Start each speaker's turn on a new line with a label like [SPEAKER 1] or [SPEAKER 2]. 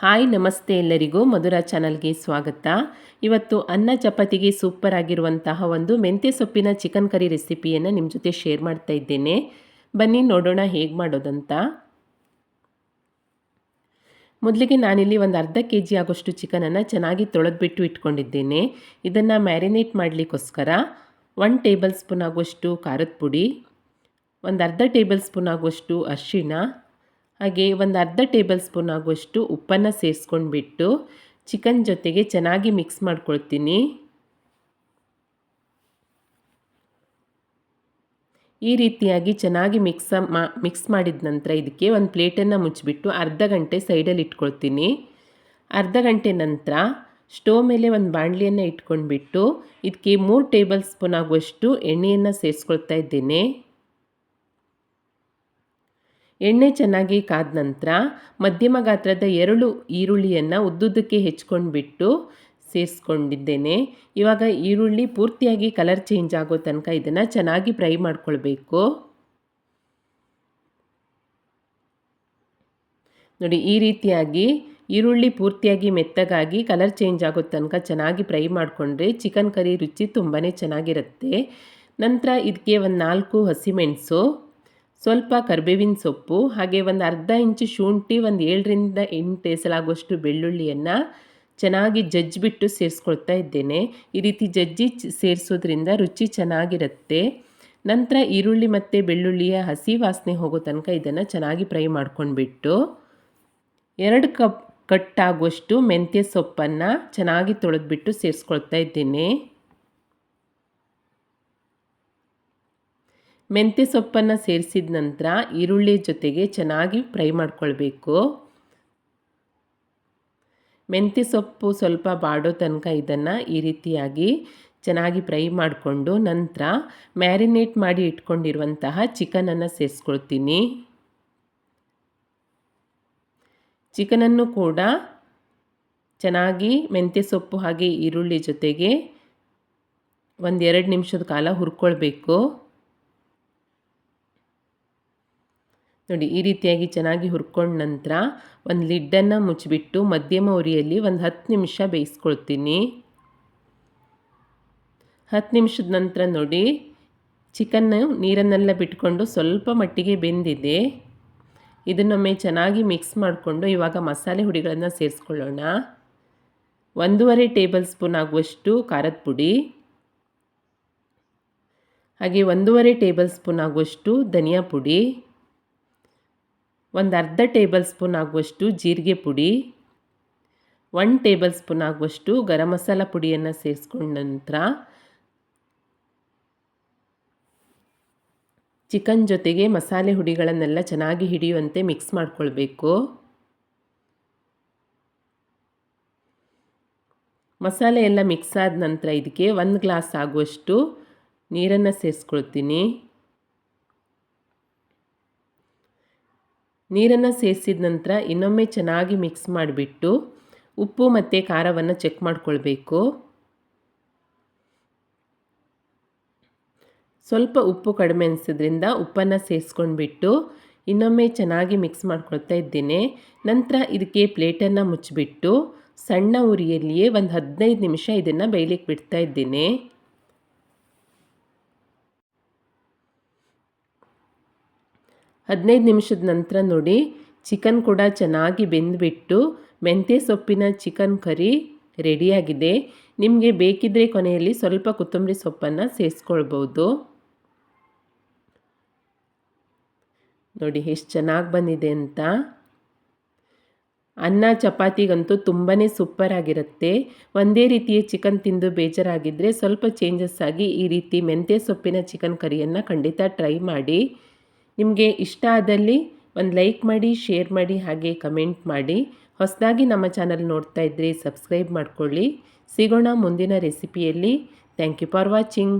[SPEAKER 1] Hi ನಮಸ್ತೆ ಎಲ್ಲರಿಗೂ ಮಧುರ ಚಾನಲ್ಗೆ ಸ್ವಾಗತ. ಇವತ್ತು ಅನ್ನ ಚಪಾತಿಗೆ ಸೂಪರ್ ಆಗಿರುವಂತಹ ಒಂದು ಮೆಂತ್ಯ ಸೊಪ್ಪಿನ ಚಿಕನ್ ಕರಿ ರೆಸಿಪಿಯನ್ನು ನಿಮ್ಮ ಜೊತೆ ಶೇರ್ ಮಾಡ್ತಾ ಇದ್ದೇನೆ. ಬನ್ನಿ ನೋಡೋಣ ಹೇಗೆ ಮಾಡೋದಂತ. ಮೊದಲಿಗೆ ನಾನಿಲ್ಲಿ ಒಂದು ಅರ್ಧ ಕೆ ಜಿ ಆಗೋಷ್ಟು ಚಿಕನನ್ನು ಚೆನ್ನಾಗಿ ತೊಳೆದ್ಬಿಟ್ಟು ಇಟ್ಕೊಂಡಿದ್ದೇನೆ. ಇದನ್ನು ಮ್ಯಾರಿನೇಟ್ ಮಾಡಲಿಕ್ಕೋಸ್ಕರ ಒನ್ ಟೇಬಲ್ ಸ್ಪೂನ್ ಆಗುವಷ್ಟು ಖಾರದ ಪುಡಿ, ಒಂದು ಅರ್ಧ ಟೇಬಲ್ ಸ್ಪೂನ್ ಆಗುವಷ್ಟು ಅರಿಶಿಣ ಹಾಗೆ ಒಂದು ಅರ್ಧ ಟೇಬಲ್ ಸ್ಪೂನ್ ಆಗುವಷ್ಟು ಉಪ್ಪನ್ನು ಸೇರಿಸ್ಕೊಂಡ್ಬಿಟ್ಟು ಚಿಕನ್ ಜೊತೆಗೆ ಚೆನ್ನಾಗಿ ಮಿಕ್ಸ್ ಮಾಡ್ಕೊಳ್ತೀನಿ. ಈ ರೀತಿಯಾಗಿ ಚೆನ್ನಾಗಿ ಮಿಕ್ಸ್ ಮಾ, ಮಿಕ್ಸ್ ಮಾಡಿದ ನಂತರ ಇದಕ್ಕೆ ಒಂದು ಪ್ಲೇಟನ್ನು ಮುಚ್ಚಿಬಿಟ್ಟು ಅರ್ಧ ಗಂಟೆ ಸೈಡಲ್ಲಿ ಇಟ್ಕೊಳ್ತೀನಿ. ಅರ್ಧ ಗಂಟೆ ನಂತರ ಸ್ಟೋವ್ ಮೇಲೆ ಒಂದು ಬಾಣಲಿಯನ್ನು ಇಟ್ಕೊಂಡ್ಬಿಟ್ಟು ಇದಕ್ಕೆ ಮೂರು ಟೇಬಲ್ ಸ್ಪೂನ್ ಆಗುವಷ್ಟು ಎಣ್ಣೆಯನ್ನು ಸೇರಿಸ್ಕೊಳ್ತಾ ಇದ್ದೇನೆ. ಎಣ್ಣೆ ಚೆನ್ನಾಗಿ ಕಾದ ನಂತರ ಮಧ್ಯಮ ಗಾತ್ರದ ಎರಡು ಈರುಳ್ಳಿಯನ್ನು ಉದ್ದುದ್ದಕ್ಕೆ ಹೆಚ್ಕೊಂಡ್ಬಿಟ್ಟು ಸೇರಿಸ್ಕೊಂಡಿದ್ದೇನೆ. ಇವಾಗ ಈರುಳ್ಳಿ ಪೂರ್ತಿಯಾಗಿ ಕಲರ್ ಚೇಂಜ್ ಆಗೋ ತನಕ ಇದನ್ನು ಚೆನ್ನಾಗಿ ಫ್ರೈ ಮಾಡ್ಕೊಳ್ಬೇಕು. ನೋಡಿ, ಈ ರೀತಿಯಾಗಿ ಈರುಳ್ಳಿ ಪೂರ್ತಿಯಾಗಿ ಮೆತ್ತಗಾಗಿ ಕಲರ್ ಚೇಂಜ್ ಆಗೋ ತನಕ ಚೆನ್ನಾಗಿ ಫ್ರೈ ಮಾಡಿಕೊಂಡ್ರೆ ಚಿಕನ್ ಕರಿ ರುಚಿ ತುಂಬಾ ಚೆನ್ನಾಗಿರುತ್ತೆ. ನಂತರ ಇದಕ್ಕೆ ಒಂದು ನಾಲ್ಕು ಹಸಿಮೆಣಸು ಸ್ವಲ್ಪ ಕರ್ಬೇವಿನ ಸೊಪ್ಪು, ಹಾಗೆ ಒಂದು ಅರ್ಧ ಇಂಚು ಶುಂಠಿ, ಒಂದು ಏಳರಿಂದ ಎಂಟು ಎಸಲಾಗುವಷ್ಟು ಬೆಳ್ಳುಳ್ಳಿಯನ್ನು ಚೆನ್ನಾಗಿ ಜಜ್ಜಿಬಿಟ್ಟು ಸೇರಿಸ್ಕೊಳ್ತಾ ಇದ್ದೇನೆ. ಈ ರೀತಿ ಜಜ್ಜಿ ಸೇರಿಸೋದ್ರಿಂದ ರುಚಿ ಚೆನ್ನಾಗಿರುತ್ತೆ. ನಂತರ ಈರುಳ್ಳಿ ಮತ್ತು ಬೆಳ್ಳುಳ್ಳಿಯ ಹಸಿ ವಾಸನೆ ಹೋಗೋ ತನಕ ಇದನ್ನು ಚೆನ್ನಾಗಿ ಫ್ರೈ ಮಾಡ್ಕೊಂಡ್ಬಿಟ್ಟು ಎರಡು ಕಪ್ ಕಟ್ಟಾಗುವಷ್ಟು ಮೆಂತ್ಯ ಸೊಪ್ಪನ್ನು ಚೆನ್ನಾಗಿ ತೊಳೆದ್ಬಿಟ್ಟು ಸೇರಿಸ್ಕೊಳ್ತಾ ಇದ್ದೇನೆ. ಮೆಂತ್ಯ ಸೊಪ್ಪನ್ನು ಸೇರಿಸಿದ ನಂತರ ಈರುಳ್ಳಿ ಜೊತೆಗೆ ಚೆನ್ನಾಗಿ ಫ್ರೈ ಮಾಡ್ಕೊಳ್ಬೇಕು. ಮೆಂತ್ಯ ಸೊಪ್ಪು ಸ್ವಲ್ಪ ಬಾಡೋ ತನಕ ಇದನ್ನು ಈ ರೀತಿಯಾಗಿ ಚೆನ್ನಾಗಿ ಫ್ರೈ ಮಾಡಿಕೊಂಡು ನಂತರ ಮ್ಯಾರಿನೇಟ್ ಮಾಡಿ ಇಟ್ಕೊಂಡಿರುವಂತಹ ಚಿಕನನ್ನು ಸೇರಿಸ್ಕೊಳ್ತೀನಿ. ಚಿಕನನ್ನು ಕೂಡ ಚೆನ್ನಾಗಿ ಮೆಂತ್ಯ ಸೊಪ್ಪು ಹಾಗೆ ಈರುಳ್ಳಿ ಜೊತೆಗೆ ಒಂದೆರಡು ನಿಮಿಷದ ಕಾಲ ಹುರ್ಕೊಳ್ಬೇಕು. ನೋಡಿ, ಈ ರೀತಿಯಾಗಿ ಚೆನ್ನಾಗಿ ಹುರ್ಕೊಂಡ ನಂತರ ಒಂದು ಲಿಡ್ಡನ್ನು ಮುಚ್ಚಿಬಿಟ್ಟು ಮಧ್ಯಮ ಉರಿಯಲ್ಲಿ ಒಂದು ಹತ್ತು ನಿಮಿಷ ಬೇಯಿಸ್ಕೊಳ್ತೀನಿ. ಹತ್ತು ನಿಮಿಷದ ನಂತರ ನೋಡಿ, ಚಿಕನ್ನು ನೀರನ್ನೆಲ್ಲ ಬಿಟ್ಕೊಂಡು ಸ್ವಲ್ಪ ಮಟ್ಟಿಗೆ ಬೆಂದಿದೆ. ಇದನ್ನೊಮ್ಮೆ ಚೆನ್ನಾಗಿ ಮಿಕ್ಸ್ ಮಾಡಿಕೊಂಡು ಇವಾಗ ಮಸಾಲೆ ಹುಡಿಗಳನ್ನು ಸೇರಿಸ್ಕೊಳ್ಳೋಣ. ಒಂದೂವರೆ ಟೇಬಲ್ ಸ್ಪೂನ್ ಆಗುವಷ್ಟು ಖಾರದ ಪುಡಿ. ಹಾಗೆ ಒಂದೂವರೆ ಟೇಬಲ್ ಸ್ಪೂನ್ ಆಗುವಷ್ಟು ಧನಿಯಾ ಪುಡಿ. ಒಂದು ಅರ್ಧ ಟೇಬಲ್ ಸ್ಪೂನ್ ಆಗುವಷ್ಟು ಜೀರಿಗೆ ಪುಡಿ ಒನ್ ಟೇಬಲ್ ಸ್ಪೂನ್ ಆಗುವಷ್ಟು ಗರಂ ಮಸಾಲ ಪುಡಿಯನ್ನು ಸೇರಿಸ್ಕೊಂಡ ನಂತರ ಚಿಕನ್ ಜೊತೆಗೆ ಮಸಾಲೆ ಹುಡಿಗಳನ್ನೆಲ್ಲ ಚೆನ್ನಾಗಿ ಹಿಡಿಯುವಂತೆ ಮಿಕ್ಸ್ ಮಾಡ್ಕೊಳ್ಬೇಕು. ಮಸಾಲೆ ಎಲ್ಲ ಮಿಕ್ಸ್ ಆದ ನಂತರ ಇದಕ್ಕೆ ಒಂದು ಗ್ಲಾಸ್ ಆಗುವಷ್ಟು ನೀರನ್ನು ಸೇರಿಸ್ಕೊಳ್ತೀನಿ. ನೀರನ್ನು ಸೇರಿಸಿದ ನಂತರ ಇನ್ನೊಮ್ಮೆ ಚೆನ್ನಾಗಿ ಮಿಕ್ಸ್ ಮಾಡಿಬಿಟ್ಟು ಉಪ್ಪು ಮತ್ತು ಖಾರವನ್ನು ಚೆಕ್ ಮಾಡಿಕೊಳ್ಬೇಕು. ಸ್ವಲ್ಪ ಉಪ್ಪು ಕಡಿಮೆ ಅನಿಸೋದ್ರಿಂದ ಉಪ್ಪನ್ನು ಸೇರಿಸ್ಕೊಂಡ್ಬಿಟ್ಟು ಇನ್ನೊಮ್ಮೆ ಚೆನ್ನಾಗಿ ಮಿಕ್ಸ್ ಮಾಡ್ಕೊಳ್ತಾ ಇದ್ದೇನೆ. ನಂತರ ಇದಕ್ಕೆ ಪ್ಲೇಟನ್ನು ಮುಚ್ಚಿಬಿಟ್ಟು ಸಣ್ಣ ಉರಿಯಲ್ಲಿಯೇ ಒಂದು ಹದಿನೈದು ನಿಮಿಷ ಇದನ್ನು ಬೇಯಲಿಕ್ಕೆ ಬಿಡ್ತಾ ಇದ್ದೇನೆ. ಹದಿನೈದು ನಿಮಿಷದ ನಂತರ ನೋಡಿ, ಚಿಕನ್ ಕೂಡ ಚೆನ್ನಾಗಿ ಬೆಂದುಬಿಟ್ಟು ಮೆಂತ್ಯ ಸೊಪ್ಪಿನ ಚಿಕನ್ ಕರಿ ರೆಡಿಯಾಗಿದೆ. ನಿಮಗೆ ಬೇಕಿದ್ದರೆ ಕೊನೆಯಲ್ಲಿ ಸ್ವಲ್ಪ ಕೊತ್ತಂಬರಿ ಸೊಪ್ಪನ್ನು ಸೇರಿಸ್ಕೊಳ್ಬೋದು. ನೋಡಿ, ಎಷ್ಟು ಚೆನ್ನಾಗಿ ಬಂದಿದೆ ಅಂತ. ಅನ್ನ ಚಪಾತಿಗಂತೂ ತುಂಬಾ ಸೂಪರ್ ಆಗಿರುತ್ತೆ. ಒಂದೇ ರೀತಿಯ ಚಿಕನ್ ತಿಂದು ಬೇಜಾರಾಗಿದ್ದರೆ ಸ್ವಲ್ಪ ಚೇಂಜಸ್ ಆಗಿ ಈ ರೀತಿ ಮೆಂತ್ಯ ಸೊಪ್ಪಿನ ಚಿಕನ್ ಕರಿಯನ್ನು ಖಂಡಿತ ಟ್ರೈ ಮಾಡಿ. ನಿಮಗೆ ಇಷ್ಟ ಆದಲ್ಲಿ ಒಂದು ಲೈಕ್ ಮಾಡಿ, ಶೇರ್ ಮಾಡಿ, ಹಾಗೆ ಕಮೆಂಟ್ ಮಾಡಿ. ಹೊಸದಾಗಿ ನಮ್ಮ ಚಾನಲ್ ನೋಡ್ತಾ ಇದ್ದರೆ ಸಬ್ಸ್ಕ್ರೈಬ್ ಮಾಡ್ಕೊಳ್ಳಿ. ಸಿಗೋಣ ಮುಂದಿನ ರೆಸಿಪಿಯಲ್ಲಿ. Thank you for watching.